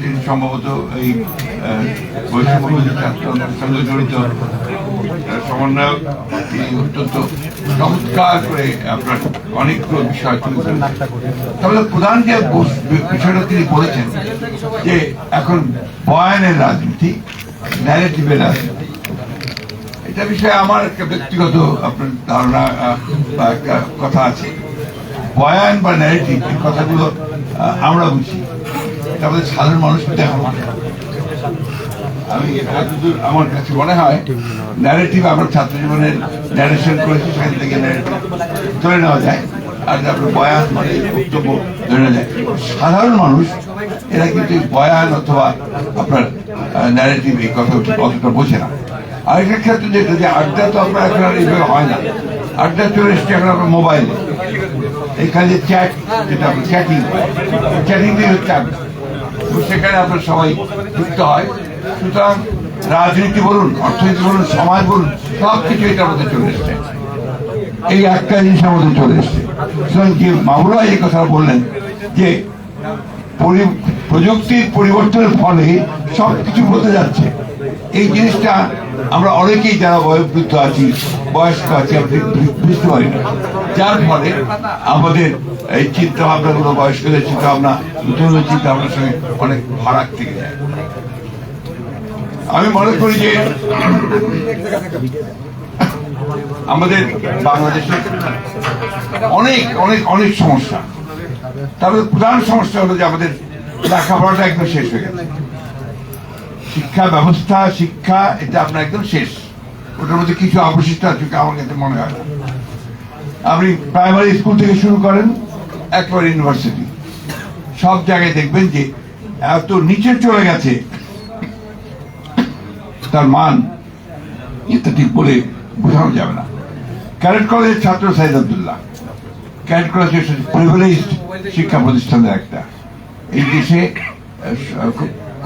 তিনি সম্ভবত এই ছাত্র সঙ্গে জড়িত। সমন্বয়ক, তিনি অত্যন্ত চমৎকার করে আপনার অনেকগুলো বিষয় তুলে তবে প্রধান যে বিষয়টা তিনি বলেছেন যে এখন বয়ানের রাজনীতি ন্যারেটিভের রাজনীতি, এটা বিষয়ে আমার একটা ব্যক্তিগত আপনার ধারণা একটা কথা আছে। বয়ান বা ন্যারেটিভ এই কথাগুলো আমরা বুঝি। আমাদের সাধারণ মানুষ দেখো আমি এতদূর আমার কাছে মনে হয় ন্যারেটিভ আমরা ছাত্র জীবনের ন্যারেশন করেছি, সেখান থেকে ধরে নেওয়া যায়। আর তারপরে বয়ান মানে বক্তব্য ধরে নেওয়া যায়। সাধারণ মানুষ, এরা কিন্তু বয়ান অথবা আপনার ন্যারেটিভ এই কথা অতটা বোঝে না। আরেকটা ক্ষেত্রে যেটা যে আড্ডা তো আপনার এখন আর এইভাবে হয় না। আড্ডা চলে এসছে এখন আপনার মোবাইলে এখানে চ্যাট যেটা আপনার চ্যাটিং চ্যাটিং দিয়ে হচ্ছে আড্ডা। সেখানে আপনার সবাই যুক্ত হয়। সুতরাং রাজনীতি বলুন, অর্থনীতি বলুন, সমাজ বলুন সব কিছু এটার মধ্যে চলে এসছে। এই একটা জিনিস আমাদের চলে এসছে। সুতরাং যে মামলা এই কথা বললেন যে প্রযুক্তির পরিবর্তনের ফলে সব কিছু বলতে যাচ্ছে। এই জিনিসটা আমরা অনেকেই যারা বয়োবৃদ্ধ আছি, বয়স্ক আছি বু- বুঝতে পারি না। যার ফলে আমাদের এই চিন্তা ভাবনাগুলো বয়স্কদের চিন্তা ভাবনা নতুন চিন্তা ভাবনার সঙ্গে অনেক ফারাক থেকে যায়। আমি মনে করি যে আমাদের বাংলাদেশে অনেক অনেক অনেক সমস্যা। তারপরে প্রধান সমস্যা হলো যে আমাদের লেখাপড়াটা একদম শেষ হয়ে গেছে। শিক্ষা ব্যবস্থা, শিক্ষা, এটা আপনার একদম শেষ। ওটার মধ্যে কিছু অবশিষ্ট আছে আমার কাছে মনে হয় না। আপনি প্রাইমারি স্কুল থেকে শুরু করেন, একবার ইউনিভার্সিটি সব জায়গায় দেখবেন যে এত নিচে চলে গেছে। তার মান এটা ঠিক বলে বোঝানো যাবে না। ক্যারেট কলেজের ছাত্র সাইদ আবদুল্লাহ। ক্যারেট কলেজ শিক্ষা প্রতিষ্ঠানের একটা। এই দেশে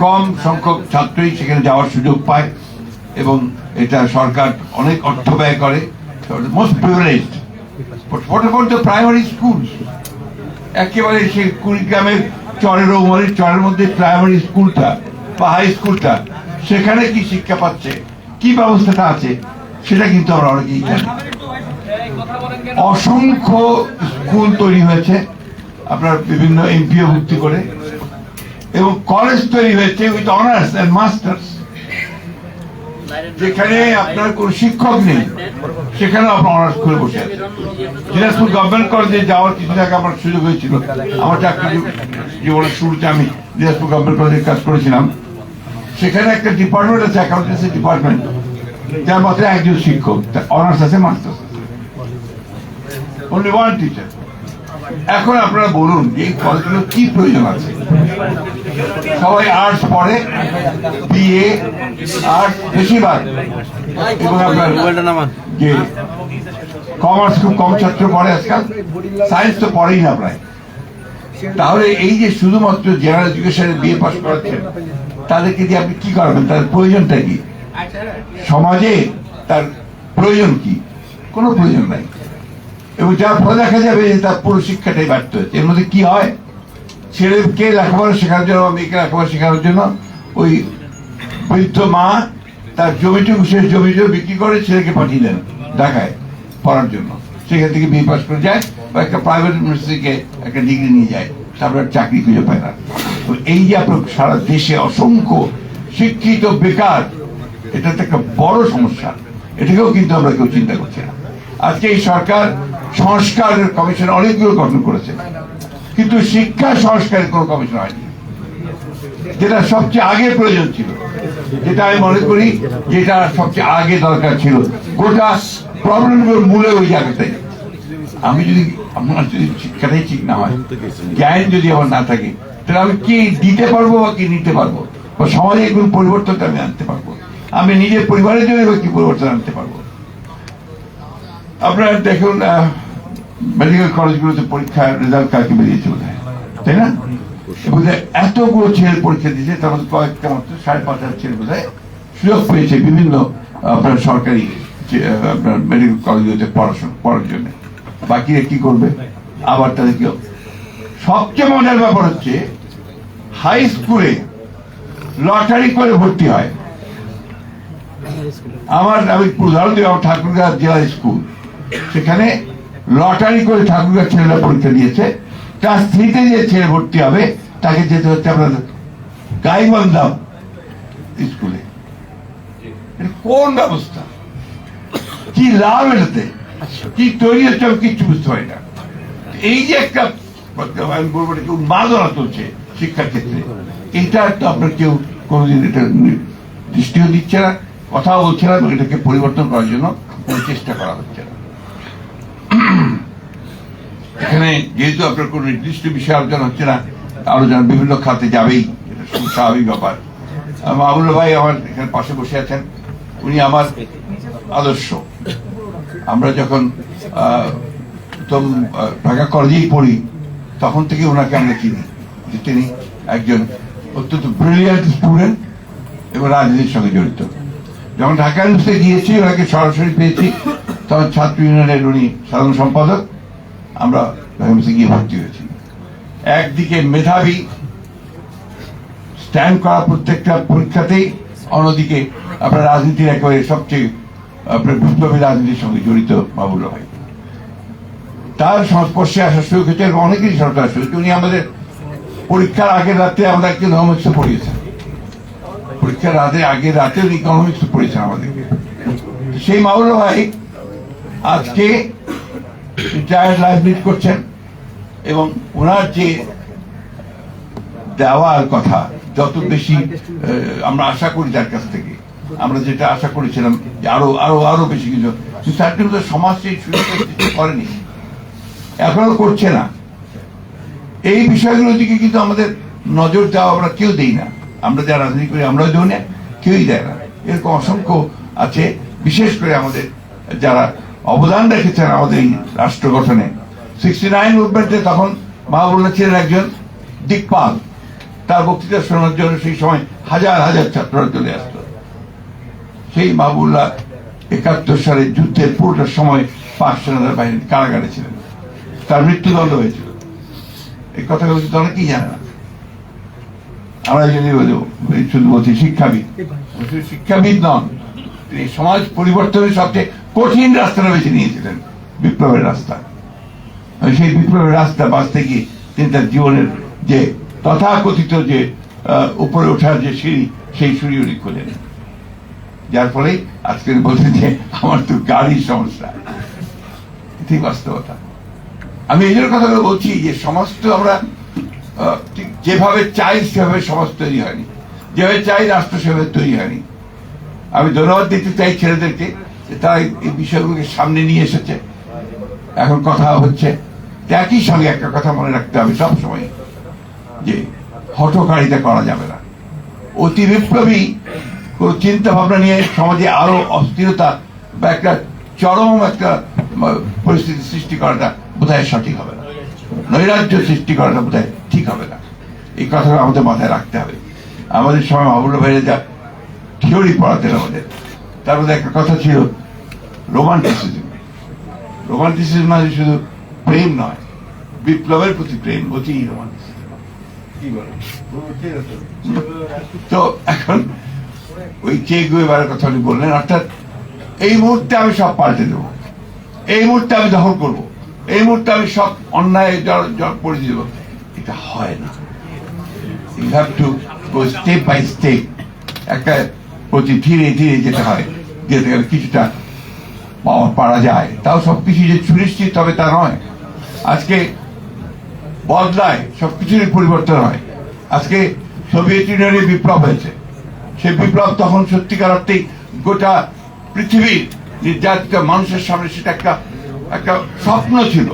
কম সংখ্যক ছাত্রই সেখানে যাওয়ার সুযোগ পায় এবং এটা সরকার অনেক অর্থ ব্যয় করে। মোস্ট দ্য প্রাইমারি স্কুল একেবারে সেই কুড়িগ্রামের চরের ওমরের চরের মধ্যে প্রাইমারি স্কুলটা বা হাই স্কুলটা সেখানে কি শিক্ষা পাচ্ছে? কি ব্যবস্থাটা আছে? সেটা কিন্তু আমরা অনেকেই জানি। অসংখ্য স্কুল তৈরি হয়েছে। আপনার বিভিন্ন এমপিও ভর্তি করে। এবং কলেজ তৈরি হয়েছে উইথ অনার্স এন্ড মাস্টার্স যেখানে আপনার কোন শিক্ষক নেই সেখানে আপনার অনার্স করে বসে দিনাজপুর গভর্নমেন্ট কলেজে যাওয়ার কিছু আগে আমার সুযোগ হয়েছিল। আমার চাকরি জীব- জীবনের শুরুতে আমি দিনাজপুর গভর্নমেন্ট কলেজে কাজ করেছিলাম। সেখানে একটা ডিপার্টমেন্ট আছে অ্যাকাউন্টেন্সি ডিপার্টমেন্ট যার মধ্যে একজন শিক্ষক অনার্স আছে মাস্টার্স আছে অনলি ওয়ান টিচার এখন আপনারা বলুন যে এই কলেজগুলো কি প্রয়োজন আছে? সবাই আর্টস পড়ে বিএ আর্টস বেশিরভাগ। এবং আপনার যে কমার্স খুব কম ছাত্র পড়ে আজকাল সায়েন্স তো পড়েই না প্রায়। তাহলে এই যে শুধুমাত্র জেনারেল এডুকেশনে বিএ পাস করাচ্ছেন তাদেরকে দিয়ে আপনি কি করবেন? তার প্রয়োজনটা কি? সমাজে তার প্রয়োজন কি? কোনো প্রয়োজন নাই। এবং যার ফলে দেখা যাবে যে তার পুরো শিক্ষাটাই ব্যর্থ হয়েছে। এর মধ্যে কি হয়? ছেলেকে লেখাপড়া শেখানোর জন্য, মেয়েকে লেখাপড়া শেখানোর জন্য? ওই বৃদ্ধ মা তার জমিটুকু শেষ জমিটুকু বিক্রি করে, ছেলেকে পাঠিয়ে দেন ঢাকায় পড়ার জন্য। সেখান থেকে বিয়ে পাস করে যায় বা একটা প্রাইভেট ইউনিভার্সিটিকে একটা ডিগ্রি নিয়ে যায়। তারপরে চাকরি খুঁজে পায় না। তো এই যে আপনার সারা দেশে অসংখ্য শিক্ষিত বেকার এটা তো একটা বড় সমস্যা। এটাকেও কিন্তু আমরা কেউ চিন্তা করছি না। আজকে এই সরকার সংস্কারের কমিশন অনেকগুলো গঠন করেছে। কিন্তু শিক্ষা সংস্কারের কোনো কমিশন হয়নি। যেটা সবচেয়ে আগে প্রয়োজন ছিল। যেটা আমি মনে করি যেটা সবচেয়ে আগে দরকার ছিল। গোটা প্রবলেমগুলোর মূলে ওই জায়গাটাই। আমি যদি আমার যদি শিক্ষাটাই ঠিক না হয়, জ্ঞান যদি আমার না থাকে, তাহলে আমি কি দিতে পারব বা কি নিতে পারব? বা সমাজে কোন পরিবর্তনটা আমি আনতে পারব? আমি নিজের পরিবারের জন্য কি পরিবর্তন আনতে পারব? আপনারা দেখুন মেডিকেল কলেজগুলোতে পরীক্ষার রেজাল্ট কালকে বেরিয়েছে বোধ তাই না? বোধ এতগুলো ছেলে পরীক্ষা দিয়েছে, তার মধ্যে কয়েকটা মাত্র, সাড়ে পাঁচ হাজার ছেলে বোধ সুযোগ পেয়েছে বিভিন্ন আপনার সরকারি আপনার মেডিকেল কলেজগুলোতে পড়াশোনা, পড়ার জন্য। বাকিরা কি করবে? আবার তাদেরকে সবচেয়ে মজার ব্যাপার হচ্ছে হাই স্কুলে লটারি করে ভর্তি হয়। আমার আমি উদাহরণ দিই, আমার ঠাকুরগাঁ জেলা স্কুল। সেখানে লটারি করে ঠাকুরগাঁ ছেলেরা পরীক্ষা দিয়েছে। ক্লাস থ্রিতে যে ছেলে ভর্তি হবে, তাকে যেতে হচ্ছে আপনাদের গাইবান্ধা স্কুলে। কোন ব্যবস্থা? কি লাভ এটাতে? কি তৈরি হচ্ছে আমি কিচ্ছু বুঝতে পারি না। এই যে একটা আমি বলব এটাকে উন্মাদনা চলছে শিক্ষার ক্ষেত্রে। এটা তো আপনার কেউ কোনোদিন এটা দৃষ্টিও দিচ্ছে না, কথাও বলছে না এটাকে পরিবর্তন করার জন্য কোনো চেষ্টা করা হচ্ছে না। এখানে যেহেতু আপনার কোনো নির্দিষ্ট বিষয় আলোচনা হচ্ছে না, আলোচনা বিভিন্ন খাতে যাবেই স্বাভাবিক ব্যাপার। মাহবুল ভাই আমার এখানে পাশে বসে আছেন, উনি আমার আদর্শ। আমরা যখন প্রথম ঢাকা কলেজেই পড়ি, তখন থেকে ওনাকে আমরা চিনি, যে তিনি একজন অত্যন্ত ব্রিলিয়ান্ট স্টুডেন্ট এবং রাজনীতির সঙ্গে জড়িত। যখন ঢাকা ইউনিভার্সিটি গিয়েছি, ওনাকে সরাসরি পেয়েছি, তখন ছাত্র ইউনিয়নের উনি সাধারণ সম্পাদক। আমরা ঢাকা গিয়ে ভর্তি হয়েছি। একদিকে মেধাবী স্ট্যান্ড করা প্রত্যেকটা পরীক্ষাতেই, অন্যদিকে আপনার রাজনীতির একেবারে সবচেয়ে, আপনার বিপ্লবী রাজনীতির সঙ্গে জড়িত বাবুল ভাই। তার সংস্পর্শে আসার সুযোগ হয়েছে অনেকেরই সরকার সুযোগ উনি আমাদের পরীক্ষার আগের রাতে আমরা একটু ইকোনমিক্স পড়িয়েছেন। পরীক্ষার রাতে, আগের রাতে উনি ইকোনমিক্স পড়িয়েছেন আমাদেরকে। সেই মাউল ভাই আজকে রিটায়ার্ড লাইফ লিড করছেন এবং ওনার যে দেওয়ার কথা, যত বেশি আমরা আশা করি তার কাছ থেকে, আমরা যেটা আশা করেছিলাম যে আরও আরও আরও বেশি কিছু। সমাজ সেই করেনি। এখনও করছে না। এই বিষয়গুলোর দিকে কিন্তু আমাদের নজর দেওয়া আমরা কেউ দেই না। আমরা যারা রাজনীতি করি আমরাও দেই না, কেউই দেয় না। এরকম অসংখ্য আছে, বিশেষ করে আমাদের যারা অবদান রেখেছেন আমাদের এই রাষ্ট্র গঠনে। সিক্সটি নাইন মুভমেন্টে তখন মাহবুল্লাহ ছিলেন একজন দিকপাল। তার বক্তৃতা শোনার জন্য সেই সময় হাজার হাজার ছাত্ররা চলে আসতো। সেই মাহবুল্লাহ একাত্তর সালে যুদ্ধের পুরোটার সময় পাক সেনাদের বাহিনী কারাগারে ছিলেন। তার মৃত্যুদণ্ড হয়েছিল। এই কথাগুলো কিন্তু অনেকেই জানে না। আমরা যদি শুধু বলছি শিক্ষাবিদ। শিক্ষাবিদ নন, তিনি সমাজ পরিবর্তনের সবচেয়ে কঠিন রাস্তাটা বেছে নিয়েছিলেন, বিপ্লবের রাস্তা। সেই বিপ্লবের রাস্তা বাঁচতে গিয়ে তিনি তার জীবনের যে তথাকথিত যে উপরে ওঠার যে সিঁড়ি, সেই সিঁড়ি উনি খোঁজেন যার ফলে আজকে বলছেন যে, আমার তো গাড়ির সমস্যা। ঠিক বাস্তবতা। আমি এই কথাগুলো বলছি যে, সমাজ তো আমরা যেভাবে চাই, সেভাবে সমাজ তৈরি হয়নি। যেভাবে চাই, রাষ্ট্র সেভাবে তৈরি হয়নি। আমি ধন্যবাদ দিতে চাই ছেলেদেরকে। তারা এই- বিষয়গুলোকে সামনে নিয়ে এসেছে। এখন কথা হচ্ছে, একই সঙ্গে একটা কথা মনে রাখতে হবে সবসময়, যে হঠকারিতা করা যাবে না। অতি বিপ্লবী কোন চিন্তা ভাবনা নিয়ে সমাজে আরও অস্থিরতা বা একটা চরম একটা পরিস্থিতি সৃষ্টি করাটা বোধহয় সঠিক হবে না। নৈরাজ্য সৃষ্টি করাটা বোধহয় ঠিক হবে না। এই কথাটা আমাদের মাথায় রাখতে হবে। আমাদের সময় মাহবুল ভাইরা যা থিওরি পড়াতেন আমাদের, তার মধ্যে একটা কথা ছিল রোমান্টিসিজম। রোমান্টিসিজম মানে শুধু প্রেম নয় বিপ্লবের প্রতি প্রেম অতি রোমান্টিসিজম। তো এখন ওই চে গুয়েবারের কথা উনি বললেন অর্থাৎ এই মুহূর্তে আমি সব পাল্টে দেবো। এই মুহূর্তে আমি দখল করব। এই মুহূর্তে আমি সব অন্যায় করে দিব এটা হয় না। You have to go step by step একটা প্রতি ধীরে ধীরে যেতে হয়। যেতে গেলে কিছুটা পারা যায়। তাও সবকিছু যে সুনিশ্চিত তবে তা নয়। আজকে বদলায় সবকিছুরই পরিবর্তন হয়। আজকে সোভিয়েত ইউনিয়নের বিপ্লব হয়েছে। সেই বিপ্লব তখন সত্যিকার অর্থেই গোটা পৃথিবীর নির্যাতিত মানুষের সামনে সেটা একটা একটা স্বপ্ন ছিল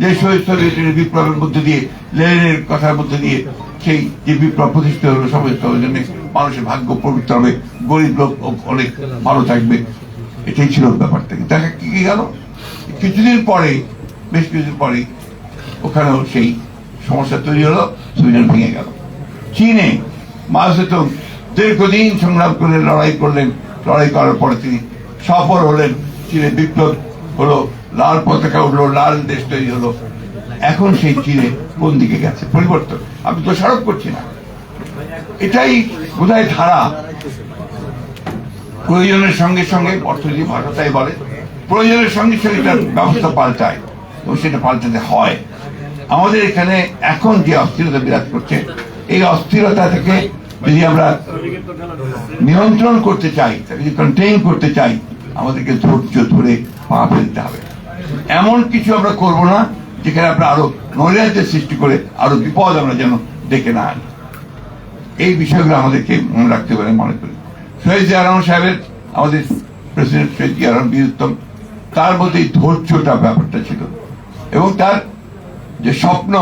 যে সোভিয়েত ইউনিয়নের বিপ্লবের মধ্যে দিয়ে লেনের কথার মধ্যে দিয়ে সেই যে বিপ্লব প্রতিষ্ঠিত হলো সমস্ত জন্য মানুষের ভাগ্য পবিত্র হবে, গরিব লোক অনেক ভালো থাকবে। এটাই ছিল ব্যাপারটা। কিন্তু দেখা কি গেল? কিছুদিন পরে, বেশ কিছুদিন পরে, ওখানেও সেই সমস্যা তৈরি হলো, সুইডেন ভেঙে গেল। চীনে মা দীর্ঘদিন সংগ্রাম করলেন লড়াই করলেন। লড়াই করার পরে তিনি সফল হলেন। চীনে বিপ্লব হলো, লাল পতাকা উঠল, লাল দেশ তৈরি হলো। এখন সেই চীনে কোন দিকে গেছে? পরিবর্তন। আমি দোষারোপ করছি না। এটাই বোধহয় ধারা প্রয়োজনের সঙ্গে সঙ্গে অর্থনীতি ভাষা তাই বলে। প্রয়োজনের সঙ্গে সঙ্গে তার ব্যবস্থা পাল্টায়, এবং সেটা পাল্টাতে হয়। আমাদের এখানে এখন যে অস্থিরতা বিরাজ করছে, এই অস্থিরতা থেকে যদি আমরা নিয়ন্ত্রণ করতে চাই যদি কন্টেইন করতে চাই, আমাদেরকে ধৈর্য ধরে পা ফেলতে হবে। এমন কিছু আমরা করব না, যেখানে আমরা আরও নৈরাজ্যের সৃষ্টি করে আরও বিপদ আমরা যেন ডেকে না আনি। এই বিষয়গুলো আমাদেরকে মনে রাখতে পারে মনে করি। শহীদ জিয়া সাহেবের আমাদের প্রেসিডেন্ট শহীদ রহমান বীরুত্তম তার মধ্যে ধৈর্যটা ব্যাপারটা ছিল। এবং তার যে স্বপ্ন,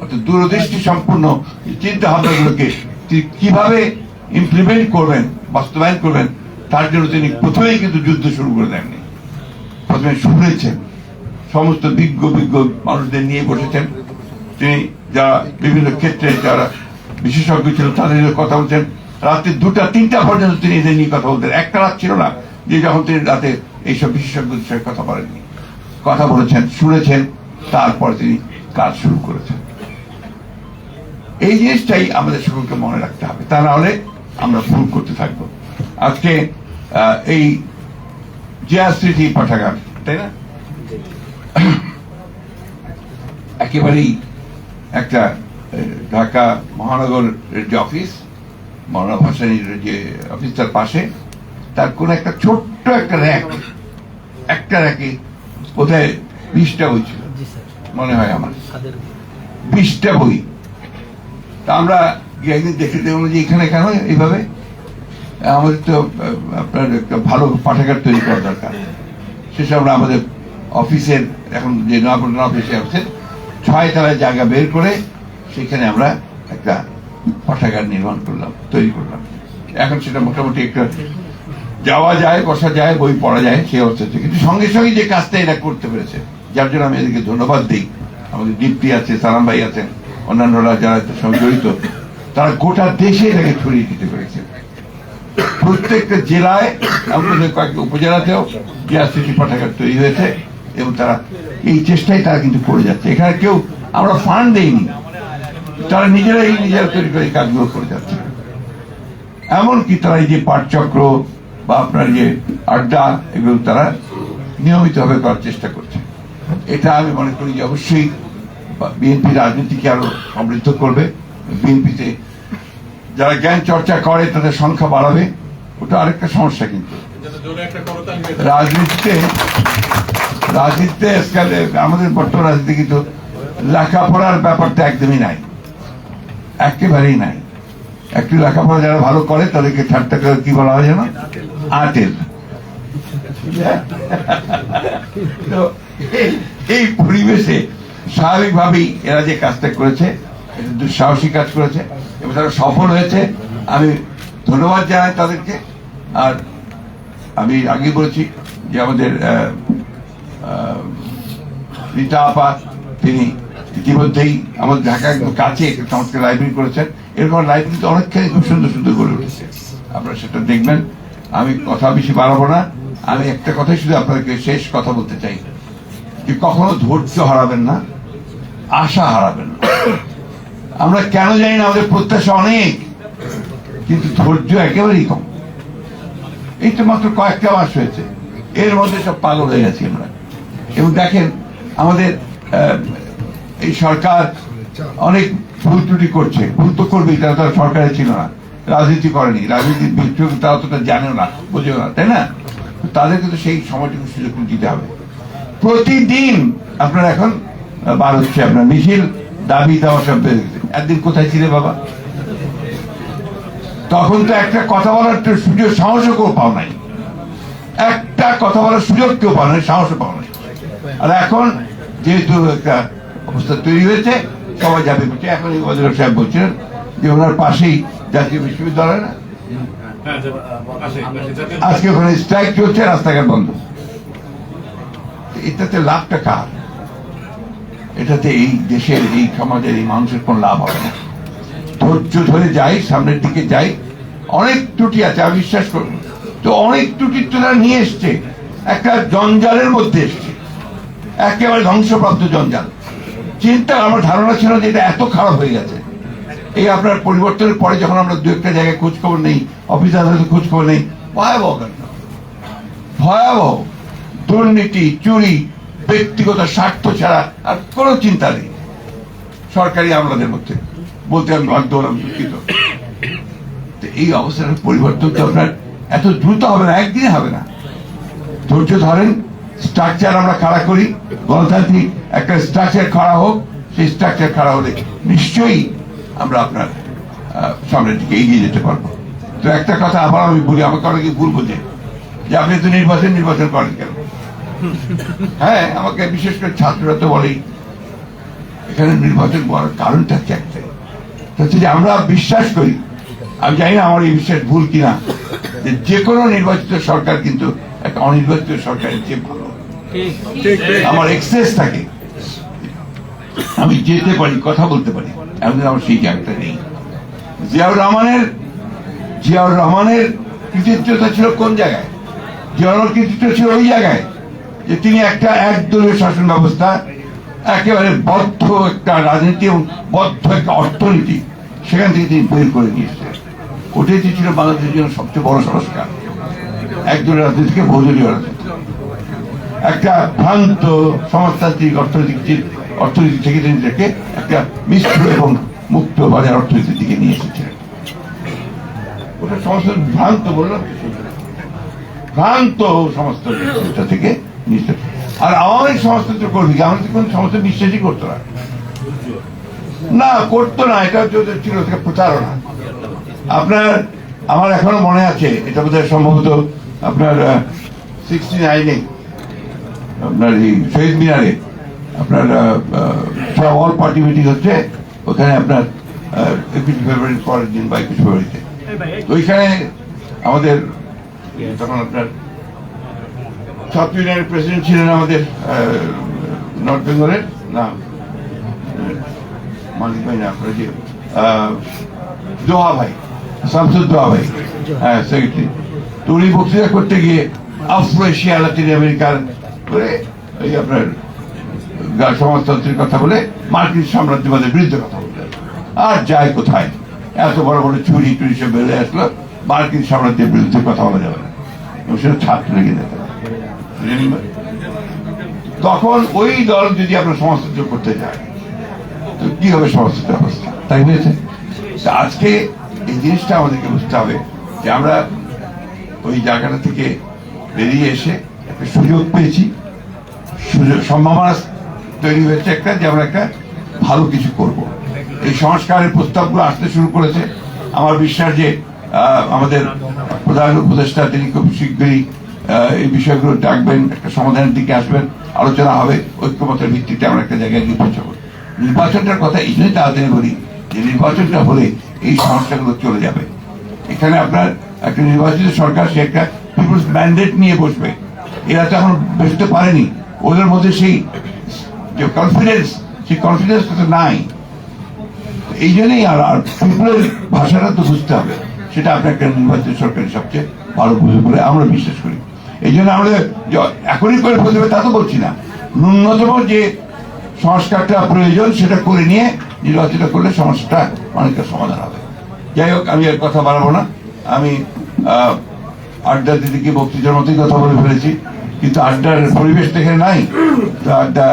অর্থাৎ দূরদৃষ্টি সম্পূর্ণ চিন্তা ভাবনাগুলোকে তিনি কীভাবে ইমপ্লিমেন্ট করবেন, বাস্তবায়ন করবেন, তার জন্য তিনি প্রথমেই কিন্তু যুদ্ধ শুরু করে দেননি। প্রথমে শুনেছেন, সমস্ত বিজ্ঞ বিজ্ঞ মানুষদের নিয়ে বসেছেন। তিনি যারা বিভিন্ন ক্ষেত্রে যারা বিশেষজ্ঞ ছিল তাদের কথা বলছেন। রাতে দুটা, তিনটা পর্যন্ত তিনি এদের নিয়ে কথা বলতেন। একটা রাত ছিল না, যে যখন তিনি রাতে এইসব বিশেষজ্ঞদের সঙ্গে কথা বলেননি। কথা বলেছেন, শুনেছেন, তারপর তিনি কাজ শুরু করেছেন। এই জিনিসটাই আমাদের সকলকে মনে রাখতে হবে। তা না হলে আমরা ভুল করতে থাকব। আজকে এই জিয়া স্মৃতি পাঠাগার, তাই না? একেবারেই একটা ঢাকা মহানগরের যে অফিস মৌলানা ভাসানির যে অফিস তার পাশে তার কোন একটা ছোট্ট একটা র্যাক একটা র্যাকে বোধহয় বিশটা বই ছিল। মনে হয় আমার। বিশটা বই। তা আমরা গিয়ে একদিন দেখে দেখলাম যে এখানে কেন এইভাবে? আমাদের তো আপনার একটা ভালো পাঠাগার তৈরি করা দরকার। শেষে আমরা আমাদের অফিসের এখন যে নয়াপল্টন অফিসে আছে ছয় তলায় জায়গা বের করে সেখানে আমরা একটা পাঠাগার নির্মাণ করলাম, তৈরি করলাম। এখন সেটা মোটামুটি একটা যাওয়া যায়, বসা যায়, বই পড়া যায় সেই অবস্থা। হচ্ছে। কিন্তু সঙ্গে সঙ্গে যে কাজটা এরা করতে পেরেছে, যার জন্য আমি এদেরকে ধন্যবাদ দিই। আমাদের দীপ্তি আছে সালাম ভাই আছেন, অন্যান্যরা যারা সঙ্গে জড়িত, তারা গোটা দেশে এটাকে ছড়িয়ে দিতে পেরেছে। প্রত্যেকটা জেলায় আমাদের কয়েকটা উপজেলাতেও জিয়াসিটি পাঠাগার তৈরি হয়েছে, এবং তারা এই চেষ্টাই তারা কিন্তু করে যাচ্ছে। এখানে কেউ আমরা ফান্ড দেইনি। তারা নিজেরাই নিজেরা তৈরি করে কাজগুলো করে যাচ্ছে। এমনকি তারা এই যে পাঠচক্র বা আপনার যে আড্ডা, এগুলো তারা নিয়মিতভাবে করার চেষ্টা করছে। এটা আমি মনে করি যে অবশ্যই বিএনপি রাজনীতিকে আরও সমৃদ্ধ করবে। বিএনপিতে যারা জ্ঞান চর্চা করে, তাদের সংখ্যা বাড়াবে। ওটা আরেকটা সমস্যা কিন্তু। রাজনীতিতে রাজনীতিতে আজকাল আমাদের বর্তমান রাজনীতি কিন্তু লেখাপড়ার ব্যাপারটা একদমই নাই। একেবারেই নাই। একটু লেখাপড়া যারা ভালো করে, তাদেরকে ঠাট্টা করে কি বলা হয় যেন? আটেল। তো এই- পরিবেশে স্বাভাবিকভাবেই এরা যে কাজটা করেছে দুঃসাহসী কাজ করেছে, এবং তারা সফল হয়েছে। আমি ধন্যবাদ জানাই তাদেরকে। আর আমি আগে বলেছি যে আমাদের রীতা আপা, তিনি ইতিমধ্যেই আমাদের ঢাকা একদম কাছে একটা চমৎকার লাইব্রেরি করেছেন। এরকম লাইব্রেরি তো অনেকখানি খুব সুন্দর সুন্দর গড়ে উঠেছে। আপনারা সেটা দেখবেন। আমি কথা বেশি বাড়াবো না। আমি একটা কথাই শুধু আপনাদেরকে শেষ কথা বলতে চাই। যে কখনো ধৈর্য হারাবেন না, আশা হারাবেন না। আমরা কেন জানি না আমাদের প্রত্যাশা অনেক, কিন্তু ধৈর্য একেবারেই কম। এই তো মাত্র কয়েকটা মাস হয়েছে। এর মধ্যে সব পাগল হয়ে গেছি আমরা। এবং দেখেন, আমাদের এই সরকার অনেক ভুল ত্রুটি করছে। ভুল তো করবেই, তারা সরকারে ছিল না। রাজনীতি করেনি। রাজনীতির বিদ্রোহ তারা অতটা জানেও না, বোঝেও না, তাই না? তাদেরকে তো সেই সময়টুকু সুযোগ দিতে হবে। প্রতিদিন আপনার এখন বার হচ্ছে আপনার মিছিল, দাবি দেওয়া সব একদিন কোথায় ছিলে বাবা? তখন তো একটা কথা বলার সুযোগ, সাহসও কেউ পাও নাই। একটা কথা বলার সুযোগ কেউ পাও নাই, সাহসও পাও নাই। আর এখন যেহেতু একটা অবস্থা তৈরি হয়েছে সবাই যাবে বলছে এখন এই অজর সাহেব বলছিলেন যে ওনার পাশেই জাতীয় বিশ্ববিদ্যালয় না? আজকে ওখানে স্ট্রাইক চলছে রাস্তাঘাট বন্ধ। এটাতে লাভটা কার? এটাতে এই দেশের এই সমাজের এই মানুষের কোন লাভ হবে না। ধৈর্য ধরে যাই সামনের দিকে যাই। অনেক ত্রুটি আছে আমি বিশ্বাস করব তো অনেক ত্রুটি তোরা নিয়ে এসছে। একটা জঞ্জালের মধ্যে এসছে। একেবারে ধ্বংসপ্রাপ্ত জঞ্জাল। চিন্তা, আমার ধারণা ছিল যে এটা এত খারাপ হয়ে গেছে। এই আপনার পরিবর্তনের পরে যখন আমরা দু একটা জায়গায় খোঁজ খবর নেই, অফিস আদালতে খোঁজ খবর নেই, ভয়াবহ ভয়াবহ। দুর্নীতি, চুরি, ব্যক্তিগত স্বার্থ ছাড়া আর কোনো চিন্তা নেই। সরকারি আমলাদের মধ্যে। বলতে আমি বাধ্য হলাম, দুঃখিত। এই অবস্থার পরিবর্তন তো আপনার এত দ্রুত হবে না, একদিনে হবে না। ধৈর্য ধরেন স্ট্রাকচার আমরা খাড়া করি, গণতান্ত্রিক একটা স্ট্রাকচার খাড়া হোক সেই স্ট্রাকচার খাড়া হলে নিশ্চয়ই আমরা আপনার সামনের দিকে এগিয়ে যেতে পারব। তো একটা কথা আবার আমি বলি আমাকে অনেকে ভুল বোঝে যে আপনি তো নির্বাচন নির্বাচন করেন কেন? হ্যাঁ আমাকে বিশেষ করে ছাত্ররা তো বলেই এখানে নির্বাচন করার কারণটা কি একটাই তো হচ্ছে যে আমরা বিশ্বাস করি আমি জানি না আমার এই বিশ্বাস ভুল কিনা যে যে কোনো নির্বাচিত সরকার কিন্তু একটা অনির্বাচিত সরকারের চেয়ে ভালো। আমার এক্সেস থাকে। আমি যেতে পারি, কথা বলতে পারি। এখন আমার সেই জায়গাটা নেই। জিয়াউর রহমানের জিয়াউর রহমানের কৃতিত্বতা ছিল কোন জায়গায়? জিয়াউর কৃতিত্ব ছিল ওই জায়গায় যে তিনি একটা একদলীয় শাসন ব্যবস্থা, একেবারে বদ্ধ একটা রাজনীতি এবং বদ্ধ একটা অর্থনীতি সেখান থেকে তিনি বের করে নিয়ে এসেছেন। ওটাই ছিল বাংলাদেশের জন্য সবচেয়ে বড় সংস্কার। একদলীয় রাজনীতিকে বহুদলীয় রাজনীতি। একটা ভ্রান্ত সমাজতান্ত্রিক অর্থনৈতিক অর্থনীতি থেকে তিনি একটা মিশ্র এবং মুক্ত বাজার অর্থনীতির দিকে নিয়ে এসেছিলেন ওটা সমস্ত ভ্রান্ত বললাম ভ্রান্ত সমস্ত থেকে আর আওয়ামী সমাজতন্ত্র করবে আমাদের কোন সমস্ত বিশ্বাসই করতো না। না, করতো না, এটা ছিল প্রচারণা। আপনার, আমার এখনও মনে আছে, এটা বোধহয় সম্ভবত আপনার সিক্সটি নাইনে আপনার এই শহীদ মিনারে আপনার অল পার্টি মিটিং হচ্ছে, ওখানে আপনার একুশে ফেব্রুয়ারি পরের দিন বা একুশে ফেব্রুয়ারিতে ওইখানে আমাদের, তখন আপনার ছাত্র ইউনিয়নের প্রেসিডেন্ট ছিলেন আমাদের নর্থ বেঙ্গলের নাম মালিক ভাই না যে দোহা ভাই, শামসুদ দোহা ভাই হ্যাঁ সেক্রেটারি তো উনি বক্তৃতা করতে গিয়ে আফ্রো এশিয়া লাতিন আমেরিকার করে এই আপনার সমাজতন্ত্রের কথা বলে মার্কিন সাম্রাজ্যবাদের বিরুদ্ধে কথা বললেন আর যায় কোথায়? এত বড় বড় চুরি টুরি সব বেরিয়ে আসলো মার্কিন সাম্রাজ্যের বিরুদ্ধে কথা বলা যাবে না। সেটা ছাত্র লেগে যেতে তখন ওই দল যদি আপনার সমাজতন্ত্র করতে যায় তো কি হবে সমাজতন্ত্র অবস্থা? তাই হয়েছে। আজকে এই জিনিসটা আমাদেরকে বুঝতে হবে যে আমরা ওই জায়গাটা থেকে বেরিয়ে এসে একটা সুযোগ পেয়েছি। সুযোগ সম্ভাবনা তৈরি হয়েছে একটা যে আমরা একটা ভালো কিছু করব। এই সংস্কারের প্রস্তাবগুলো আসতে শুরু করেছে। আমার বিশ্বাস যে আমাদের প্রধান উপদেষ্টা তিনি খুব শীঘ্রই এই বিষয়গুলো ডাকবেন, একটা সমাধানের দিকে আসবেন। আলোচনা হবে, ঐক্যমতের ভিত্তিতে আমরা একটা জায়গায় গিয়ে পৌঁছাবো নির্বাচনটার কথা এই জন্যই তাড়াতাড়ি বলি যে, নির্বাচনটা হলে এই সমস্যাগুলো চলে যাবে। এখানে আপনার একটা নির্বাচিত সরকার, সে একটা পিপুলস ম্যান্ডেট নিয়ে বসবে। এরা তো এখন বসতে পারেনি। ওদের মধ্যে সেই যে কনফিডেন্স সেই কনফিডেন্স তো নাই। এই জন্যই আর আর পিপুলের ভাষাটা তো বুঝতে হবে। সেটা আপনার একটা নির্বাচিত সরকারের সবচেয়ে ভালো বুঝে বলে আমরা বিশ্বাস করি। এই জন্য আমরা এখনই করে ফেলতে হবে তা তো বলছি না। ন্যূনতম যে সংস্কারটা প্রয়োজন, সেটা করে নিয়ে নির্বাচিত করলে সমস্যাটা অনেকটা সমাধান হবে। যাই হোক, আমি আর কথা বাড়াবো না। আমি আড্ডা দিদিকে বক্তৃতার মতোই কথা বলে ফেলেছি। কিন্তু আড্ডার পরিবেশ এখানে নাই। তো আড্ডা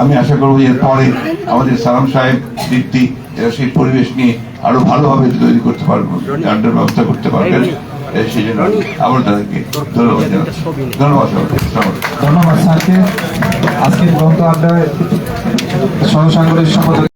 আমি আশা করব এর পরে আমাদের সালাম সাহেব দীপ্তি এরা সেই পরিবেশ নিয়ে আরও ভালোভাবে তৈরি করতে পারব আড্ডার ব্যবস্থা করতে পারবেন সেই জন্য আবার তাদেরকে ধন্যবাদ জানাচ্ছি। ধন্যবাদ। ধন্যবাদ স্যারকে। আজকের গ্রন্থ আড্ডায় সহসাংগঠনিক সম্পাদক